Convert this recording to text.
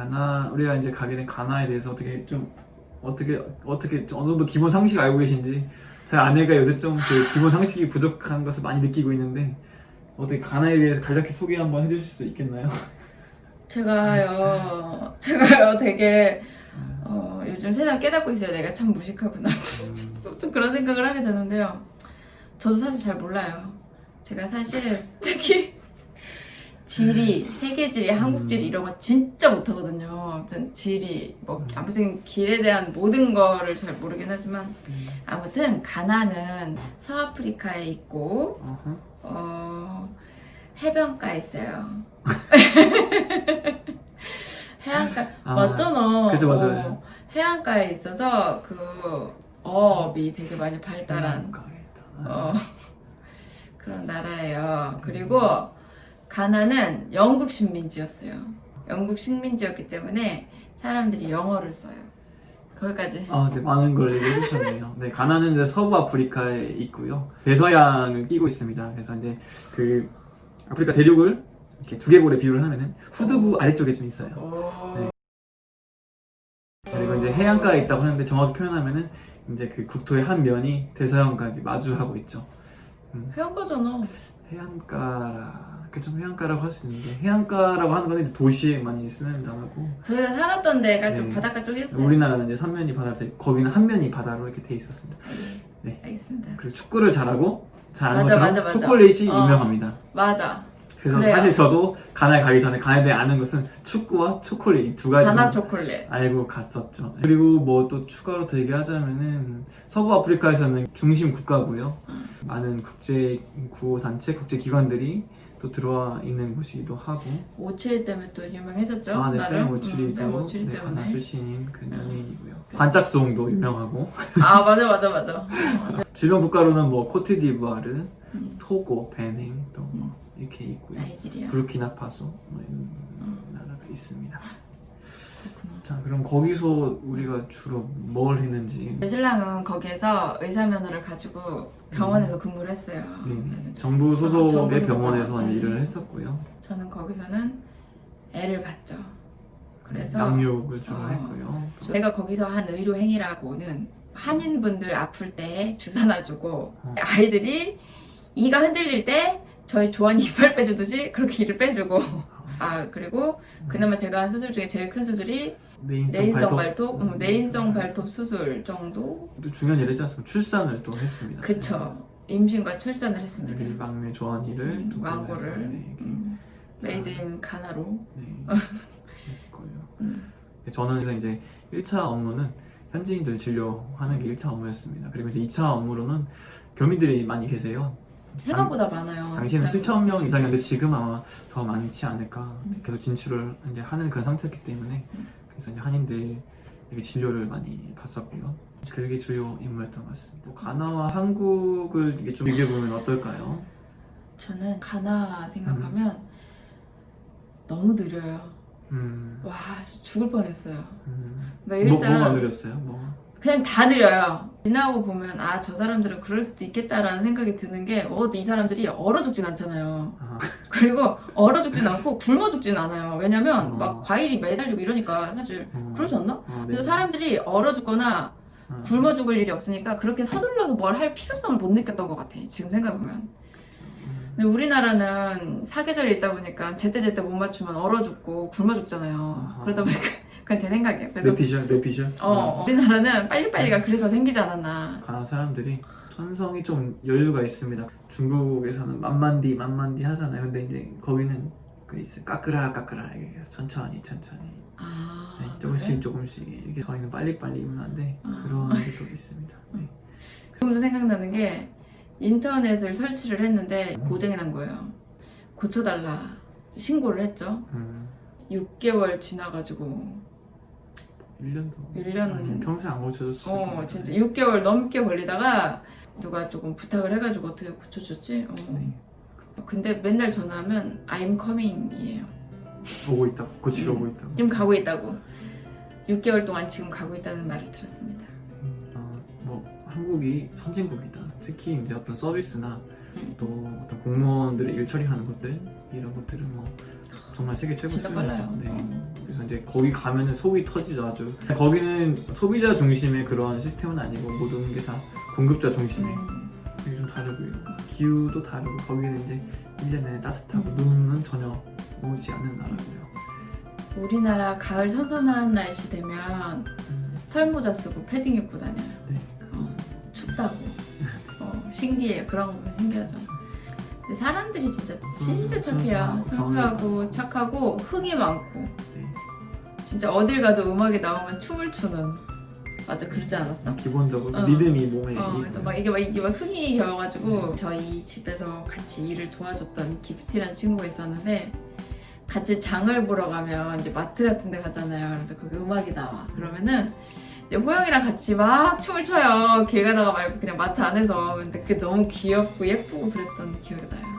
가나 우리가 이제 가게 된 가나에 대해서 어떻게 좀 어떻게 어떻게 좀 어느 정도 기본 상식 알고 계신지 저희 아내가 요새 좀 그 기본 상식이 부족한 것을 많이 느끼고 있는데 어떻게 가나에 대해서 간략히 소개 한번 해주실 수 있겠나요? 제가요, 제가요 되게 어, 요즘 세상 깨닫고 있어요. 내가 참 무식하구나. 음, 좀 그런 생각을 하게 되는데요. 저도 사실 잘 몰라요. 제가 사실 특히 지리, 세계지리, 한국지리 이런 거 진짜 못하거든요. 아무튼 지리, 뭐 아무튼 길에 대한 모든 거를 잘 모르긴 하지만 음, 아무튼 가나는 서아프리카에 있고 어허. 어, 해변가에 있어요. 해안가 아, 맞잖아. 그죠, 맞아요. 어, 해안가에 있어서 그 어업이 되게 많이 발달한. 어, 그런 나라예요. 그리고 가나는 영국 식민지였어요. 영국 식민지였기 때문에 사람들이 영어를 써요. 거기까지. 아, 네, 많은 걸 얘기해 주셨네요. 네, 가나는 이제 서부 아프리카에 있고요. 대서양을 끼고 있습니다. 그래서 이제 그 아프리카 대륙을 이렇게 두개골에 비유를 하면은 후두부 아래쪽에 좀 있어요. 오. 네. 그리고 이제 해안가에 있다고 하는데 정확히 표현하면은 이제 그 국토의 한 면이 대서양과 이렇게 마주하고 있죠. 해안가잖아. 해안가라, 그좀 해안가라고 할 수 있는데 해안가라고 하는 건 이제 도시에 많이 쓰는 단어고 저희가 살았던 데가 좀 네. 바닷가 쪽이었어요. 우리나라는 이제 삼면이 바다로 돼, 거기는 한 면이 바다로 이렇게 돼 있었습니다. 네. 알겠습니다. 그리고 축구를 잘하고 잘 아는 맞아, 것처럼 맞아, 맞아. 초콜릿이 어. 유명합니다. 맞아. 그래서 그래요. 사실 저도 가나에 가기 전에 가나에 대해 아는 것은 축구와 초콜릿 이두 가지 가나 초콜릿. 알고 갔었죠. 그리고 뭐 또 추가로 더 얘기하자면은 서부 아프리카에서는 중심 국가고요. 음. 많은 국제 구호 단체, 국제 기관들이 또 들어와 있는 곳이기도 하고. 571 때문에 또 유명해졌죠. 아, 네, 나름? 쌤 음, 오칠이도 쌤 오칠이 네, 때문에. 가나 출신인 그 연예인이고요. 관짝송도 유명하고. 아 맞아 맞아 맞아. 어, 네. 주변 국가로는 뭐 코트디부아르, 음, 토고, 베닝 또뭐 이렇게 있고요. 나이지리아. 부르키나파소 뭐 이런 나라가 있습니다. 자 그럼 거기서 우리가 주로 뭘 했는지 내 신랑은 거기에서 의사면허를 가지고 병원에서 근무를 했어요. 네, 그래서 정부 소속의 아, 정부 소속. 병원에서 음. 일을 했었고요. 저는 거기서는 애를 봤죠. 그래서 양육을 주로 어, 했고요. 내가 거기서 한 의료 행위라고는 한인분들 아플 때 주사 놔주고 어. 아이들이 이가 흔들릴 때 저희 조한이 이빨 빼주듯이 그렇게 이를 빼주고 아 그리고 그나마 제가 한 수술 중에 제일 큰 수술이 내인성, 내인성 발톱, 발톱, 음, 음, 내인성 발톱 수술 정도 또 중요한 일을 했지 않습니까? 출산을 또 했습니다. 그쵸 임신과 출산을 했습니다 우리 막내 조한이를 음, 또 왕고를 거기서, 네, 이렇게, 음, 자, 메이드 인 가나로 네, 했을 거예요. 음. 저는 그래서 이제 1차 업무는 현지인들 진료하는 게 1차 업무였습니다. 그리고 이제 2차 업무로는 교민들이 많이 계세요. 생각보다 많아요 당시에는 네. 7천 명 이상이었는데 지금 아마 더 많지 않을까. 음. 계속 진출을 이제 하는 그런 상태였기 때문에 음. 그래서 에게 진료를 많이 봤었고요. 그게 주요 임무였던 것 같습니다. 뭐 가나와 한국을 이게 좀 비교해 보면 어떨까요? 저는 가나 생각하면 너무 느려요 음, 와 죽을 뻔했어요 음. 그러니까 뭐, 일단 뭐가 느렸어요? 뭐? 그냥 다 느려요. 지나고 보면 아 저 사람들은 그럴 수도 있겠다라는 생각이 드는 게어이 사람들이 얼어 죽진 않잖아요. 아, 그리고 얼어 죽진 않고 굶어 죽진 않아요. 왜냐면 어. 막 과일이 매달리고 이러니까 사실 어, 그러지 않나? 어, 네. 그래서 사람들이 얼어 죽거나 어, 굶어 죽을 일이 없으니까 그렇게 서둘러서 뭘 할 필요성을 못 느꼈던 것 같아. 지금 생각하면. 음, 근데 우리나라는 사계절이 있다 보니까 제때제때 못 맞추면 얼어 죽고 굶어 죽잖아요. 아하. 그러다 보니까 그건 제 생각이에요. 그래서 뇌피셜, 뇌피셜. 어, 우리나라는 빨리빨리가 그래서 생기지 않았나. 가나 사람들이 천성이 좀 여유가 있습니다. 중국에서는 만만디 만만디 하잖아요. 근데 이제 거기는 그 있어요. 까끄라 까끄라 이렇게 해서 천천히 천천히 아, 네, 그래? 조금씩 조금씩 이렇게 저희는 빨리빨리 문화인데 아. 그런 게 또 있습니다. 네. 지금도 생각나는 게 인터넷을 설치를 했는데 음. 고장이 난 거예요. 고쳐달라 신고를 했죠. 음, 6개월 지나가지고 1년도 일 년- 아니면 평생 안 고쳐줬을 어것 진짜 같아요. 6개월 넘게 걸리다가 누가 조금 부탁을 해가지고 어떻게 고쳐줬지? 어. 네. 근데 맨날 전화하면 I'm coming이에요. 오고 있다. 고치러 음. 오고 있다. 지금 가고 있다고. 6개월 동안 지금 가고 있다는 말을 들었습니다. 어, 뭐 한국이 선진국이다. 특히 이제 어떤 서비스나 음. 또 어떤 공무원들의 일 처리하는 것들 이런 것들은 뭐 정말 세계 최고 진짜 수준이죠. 빨라요. 네. 어. 이제 거기 가면은 속이 터지죠 아주. 거기는 소비자 중심의 그런 시스템은 아니고 모든 게 다 공급자 중심의 음, 되게 좀 다르고요. 기후도 다르고 거기는 이제 1년 내내 따뜻하고 음. 눈은 전혀 오지 않는 나라고요. 우리나라 가을 선선한 날씨 되면 음, 털모자 쓰고 패딩 입고 다녀요. 네. 어, 춥다고. 어, 신기해요. 그런 거 보면 신기하죠. 근데 사람들이 진짜 진짜 착해요. 순수하고 순수하고 착하고 흥이 많고 네. 진짜 어딜 가도 음악이 나오면 춤을 추는 맞아 그러지 않았어? 기본적으로 어. 믿음이 몸에 어, 있고. 그래서 막 이게 막 이게 막 흥이 겨워가지고 저희 집에서 같이 일을 도와줬던 기프티란 친구가 있었는데 같이 장을 보러 가면 이제 마트 같은 데 가잖아요. 그래서 거기 음악이 나와. 그러면은 이제 호영이랑 같이 막 춤을 춰요. 길 가다가 말고 그냥 마트 안에서. 근데 그게 너무 귀엽고 예쁘고 그랬던 기억이 나요.